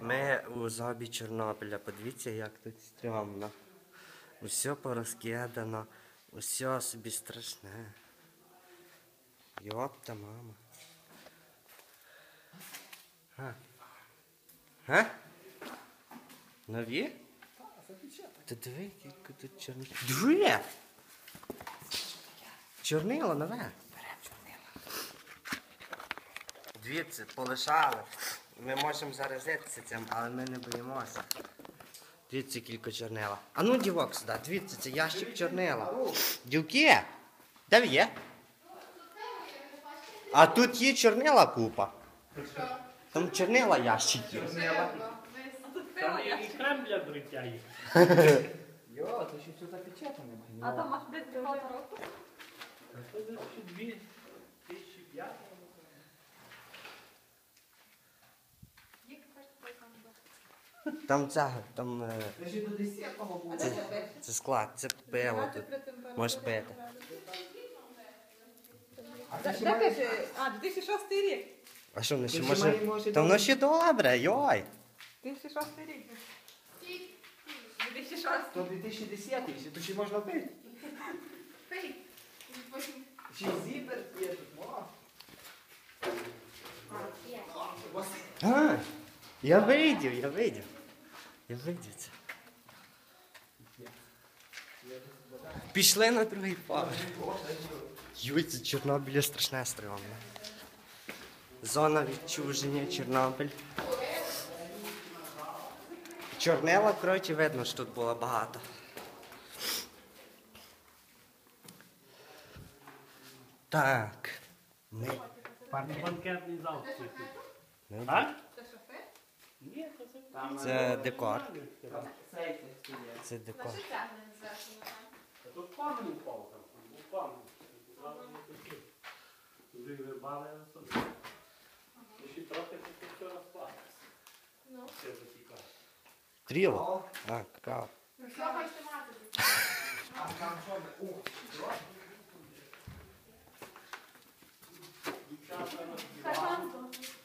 Ми у зобі Чорнобиля. Подивіться, як тут стрьомно. Усе порозкидано, усе собі страшне. Йопта, мама. А? А? Нові? Ти диви, яке тут чорне. Диви! Чорнило нове. Берем чорнило. Дивіться, полишали. Ми можемо заразитися цим, але ми не боїмося. Дивіться, кілька чорнила. А ну, дівок сюди, дивіться, це ящик чорнила. Дівки, де ви є? А тут є чорнила купа. Там чорнила ящик є. Там є і крем для бриття є. Йо, то ще все запечатане. А там аж цього року. Це десь ще дві тисячі п'ятого. Як кажете, той там це, там е, Це ще до 10-го це, склад, це пиво тут. Можеш пити. А Де має... А, 2006 рік. А що, воно ще може. Та воно ще добре, йой. 2006 рік. 2006. То 2010 ще, то ще можна пити. Пий. Потім. Ще зіпер є тут, о. А, я видів, я видів. Я видів це. Пішли на другий поверх. Юй, це Чорнобиль страшне стрьомне. Зона відчуження, Чорнобиль. Чорнила, коротше, видно, що тут було багато. Так. Ми... Банкетний зал. Так? Це шофер? Ні, то це Там, Це декор. Там сейфи стоять. Це декор. А Тут камінь упав там. Упав. Зразу не хотів. Туди рибали собі. І ще трохи це все розплавиться. Ну. Все затікає. Тріло? О, А, какао. Ну що хочете мати? а там що ми? Ух, що?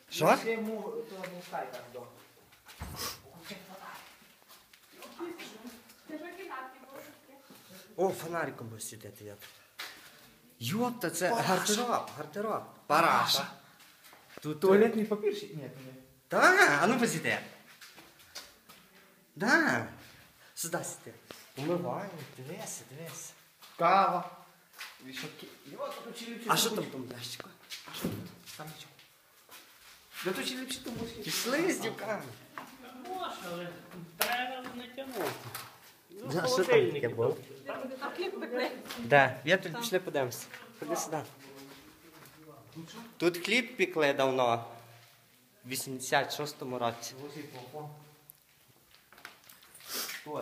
Що? Ще му, то мускай там до. Ти ж кидати О, фонариком би сидіти я. Йопта, це гардероб, гардероб. Параша. Тут Туалетний папір ще? Ні, то не. Да, а ну посиди. Да. Сюди сиди. Умиваємо, дивися, дивися. Кава. І що ки- Йо, то тут ще ліпше. А що там в тому ящику? Там нічого. Да тут ще ліпше тумбочки. Пішли з дівками. Може, але треба не тягнути. Ну, що там холодильник таке було? там. А хліб пекли. Де? Я тут пішли подивимося. Ходи сюди. Тут хліб пікли давно. В 86-му році.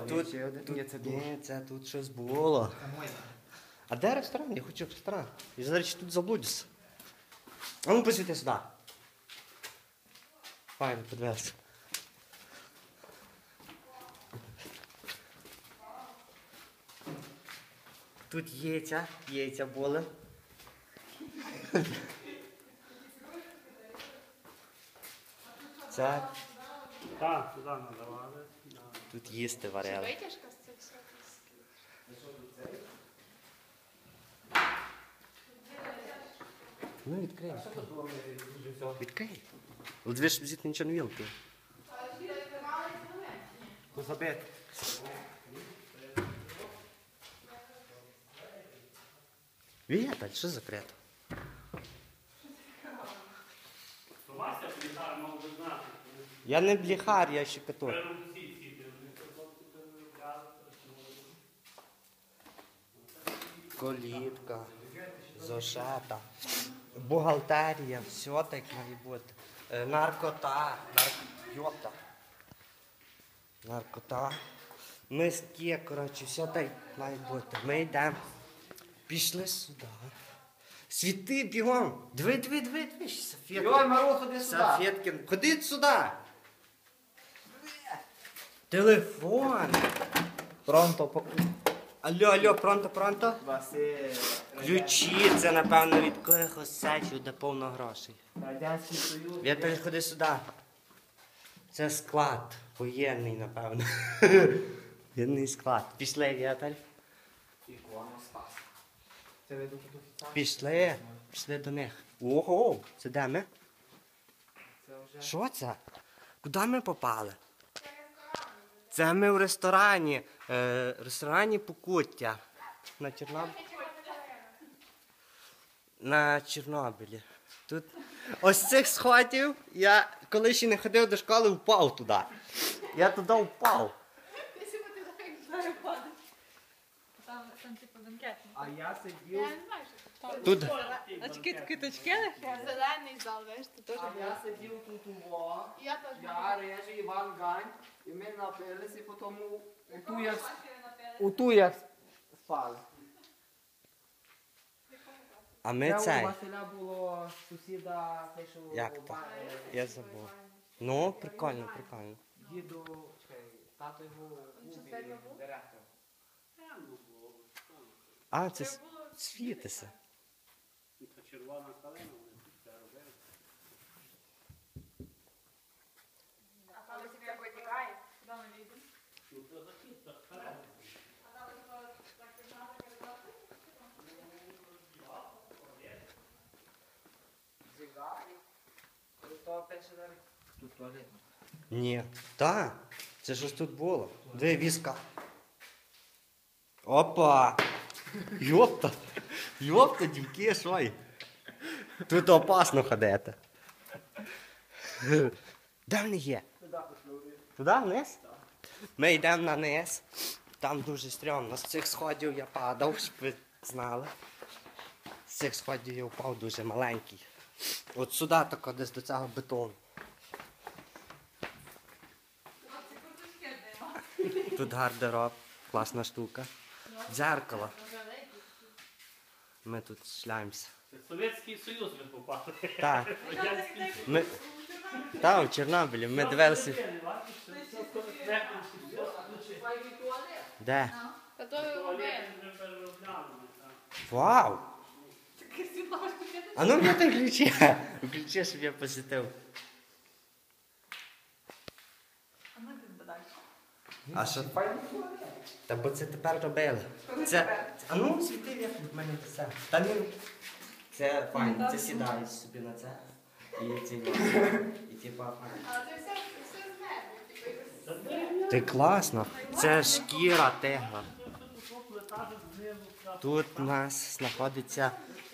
Тут, тут, Ні, це дуже. ні, це тут щось було. А де ресторан? Я хочу в ресторан. Я зараз ще тут заблудюся. А ну посвіти сюди. Файно, подивися. Тут яйця, яйця були. Це Так, туди надавали. Да. тут їсти варили. Витяжка з цих всіх. Ну відкрий. Відкрий. Ви ж взяти нічого не вілки. То Віталь, що закрито? То Вася Плітар мав би знати. Я не бліхар, я хлопці переробляли, Колітка, зошета, бухгалтерія, все так має бути. Е, Наркота, нар... йопта. Наркота. Миски, коротше, все так має бути. Ми йдемо. Пішли сюди. Світи бігом. Диви, диви, диви, диви, Софітки. Йой, Маро, ходи сюди. Софіткин, ходи сюди. Телефон. Пронто. по- Алло, алло, пронто, пронто. Василь. Ключі, це напевно від якогось сечу, де повно грошей. Радянський Союз. Ходи сюди. Це склад. Воєнний, напевно. Воєнний склад. Пішли, Віталь. Іконостас. Це ви тут офіціально? Пішли. Пішли до них. Ого, це де ми? Що це? Куди ми попали? Це ми в ресторані. Е, ресторані Покуття. На Чорнобилі. На Чорнобилі. Тут ось цих сходів я коли ще не ходив до школи, впав туди. Я туди впав. Там, там типу бенкетний. А я сидів... Тут Очки квіточки лише. Зелений зал, знаєш, ти теж. А я сидів тут у во. Я теж. Я, Режий, Іван Гань. І ми напилися, і потім у у ту як... У ту як спали. А ми Це у цей. Василя було сусіда, цей, що... Як то? ба- е, Я забув. Ну, прикольно, прикольно. Діду, чекай, тато його був директор. А, це світиться. Червона калина, вони це робили. Але це як витікає. Куди ми їдемо? Ну, то захід, так. Тут туалет. Ні. Так. Це щось тут було. Дві візка. Опа! Йопта! Йопта, дівки, є? Тут опасно ходити. Де вони є? Туди вниз? Ми йдемо на низ. Там дуже стрьомно. З цих сходів я падав, щоб ви знали. З цих сходів я впав дуже маленький. От сюди тако десь до цього бетону. Тут гардероб, класна штука. Дзеркало. Ми тут шляємося. Совєтський Союз ви попали. Так, ми. Та, в Чорнобилі, ми дивилися. Де? Та то робили. Так. Вау! А ну мені там ключі. Ключі, щоб я посітив. А ми тут далі. А що? Та бо це тепер робили. Це. А ну світи як від мене це. Та ні. Це файно, це сідаєш собі на це. І ці І типа файно. Але це все, все з нервів. Типу, Ти класно. Це шкіра тигра. Тут у нас знаходиться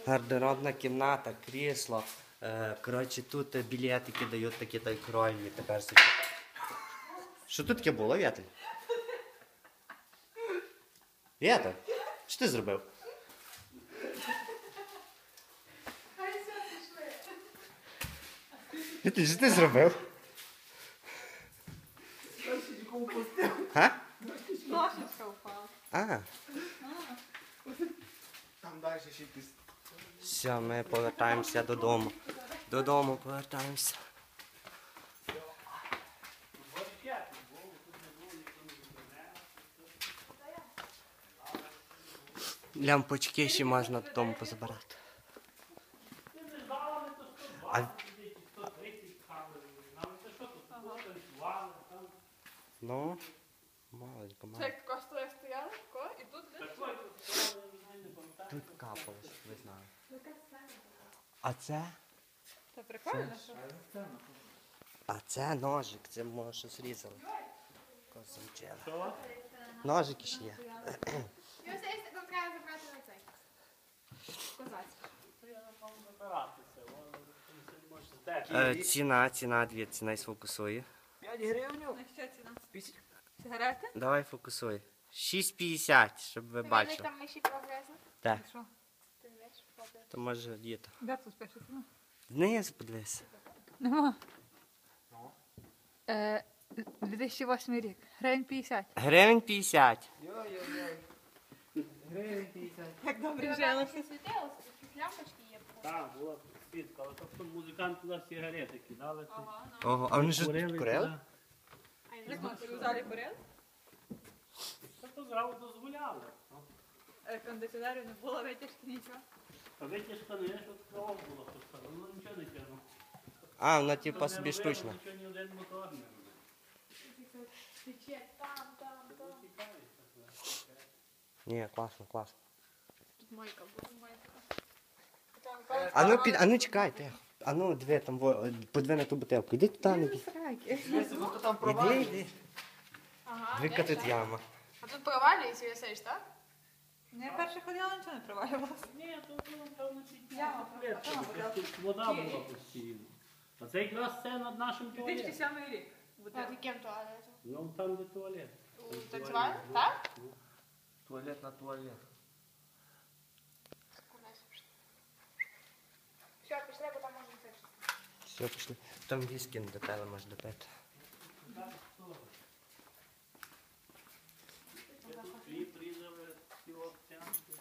гардеробна кімната, крісло. Е, коротше, тут е, білетики дають такі та й крольні. Тепер собі. Що тут таке було, Вєтель? Вєтель, що ти зробив? Вєтель, що ти зробив? Га? Ножичка впала. А, Там далі ще піс... все, ми повертаємося додому. Додому повертаємося. Лямпочки ще можна додому позабирати. А, 130 камер. Нам це що тут? Танцювали, ну, маленько, Це маленько. як тако стоя стояли, тако, і тут десь. Тут стояли, ніде не пам'ятаю. Тут капало, ви знали. А це? Це прикольно, що А це ножик, це може щось різали. Козамчера. Ножики ще є ось цей там треба забрати на цей. Козацький. Це я напевно забирати це. Воно ти не можеш здати. Е, ціна, ціна, дві, ціна сфокусує. 5 гривень? на що ціна? Сигарети? Давай фокусуй. 6,50, щоб ви Бачили. бачили. там миші прогресу? Так, Що? Ти знаєш, то може діти. Де тут пише ціна? Вниз подивися. Нема. Е, 2008 рік. Гривень 50. Гривень 50. Йой-йой-йой. Гривень 50. Як добре жилося. світилося, такі лямпочки є. Так, була свідка, але тобто музиканти туди сигарети кидали. ці Ого, а вони ж курили тут курили? А я не знаю, ми в залі курили? Тобто зразу дозволяли. ну. Е, Кондиціонерів не було, витяжки нічого. А витяжка не що кров було, тобто воно нічого не тягнуло. А, вона типа собі штучна. Нічого ні один мотор не робив. тече там. Ні, класно, класно. Тут майка була, майка. А ну під, а ну чекайте. А ну дві там во- подвини ту бутилку. Іди туди, не бій. Бо то там Іди, провалює. іди. Ага, Двіка тут яма. А тут провалюється, висиш, так? Ну, я перше ходила, нічого не провалювалося. Ні, то було, певно, чуть Яма, а там вода. тут вода була постійно. А це якраз це над нашим туалетом. 2007 рік. Над яким туалетом? Ну там де туалет. У Там танцювальному, так? Туалет на туалет. Все, пішли, бо там можна це. Все, пішли. Там віскі не допили, може допити. Хліб різали, ці овсянки.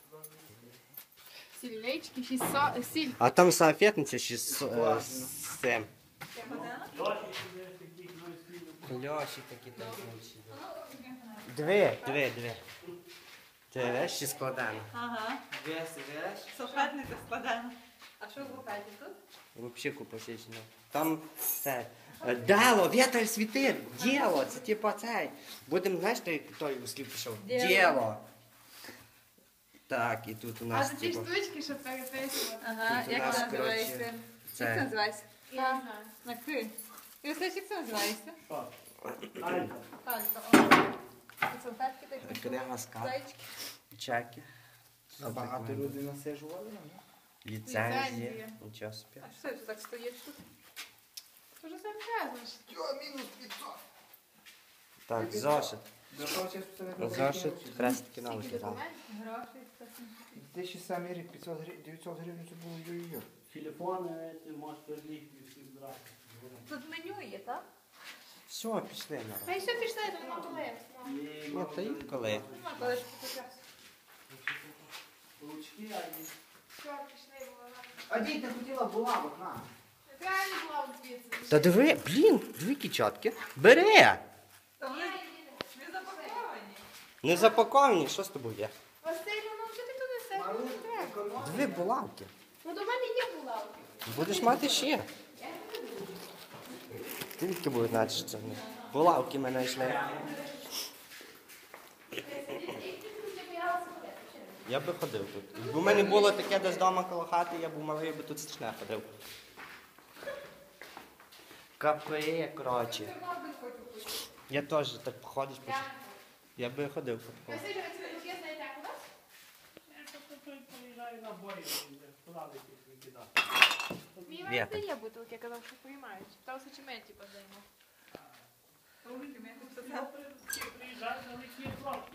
Сільнички, шість со... сіль. А там салфетниця ще з е, з цим. Льоші сюди таких ну, сильно. Льоші такі там інші. Дві, дві, Ти веш ще складено. Ага. Вес, вес. Салфетниця складена. А що в буфеті тут? Вообще купа січня. Там це. е, Дало, вітер світив, діло, це типа цей. Будемо, знаєш, той, той услів пішов. Діло. Діло. Так, і тут у А нас за ті типу, штучки, щоб переписувати. Ага, Тут у як нас, це називається? коротше, Як це це називається? Я не. На К. І ось як це називається? Що? Альта. О. Салфетки такі. книга скат, Зайчики. чеки. А багато людей насижували на них? Нічого собі. А що це так стоїть тут? Це вже сам. Йо, мінус 500. Так, зошит. До того часу це не хрестики Скільки документів? Гроші. це. 2007 рік 500 гривень, 900 гривень це було йо-йо. Телефони, ти можеш перелікти всіх брати. Тут меню є, так? Все, пішли на. Хай все пішли, то нема коли. Ні, та й коли. Нема коли ж покупляти. Ручки. Все, пішли, бо вона... А дійте хотіла булавок, на. Правильно була звідси. Та диви, блін, дві кічатки. Бери! Та вони не запаковані. Не запаковані, що з тобою є? Василь, ну що ти туди все? Ну, не. Дві булавки. Ну до мене є булавки. Будеш мати ще. Тільки будуть знати, що в них. Булавки мене йшли. Я би ходив тут. Якби у мене було таке десь вдома коло хати, я був малий, я би тут страшне ходив. Капи, коротше. Я теж так походиш, поч- я би ходив по такому. Василь, ви ці руки знаєте куди? Я просто приїжджаю на бої, куди кидати. Мій мати є бутилки, я казав, що приймають. Та усе чи ми типу займо. Приїжджають на лихі хлопці.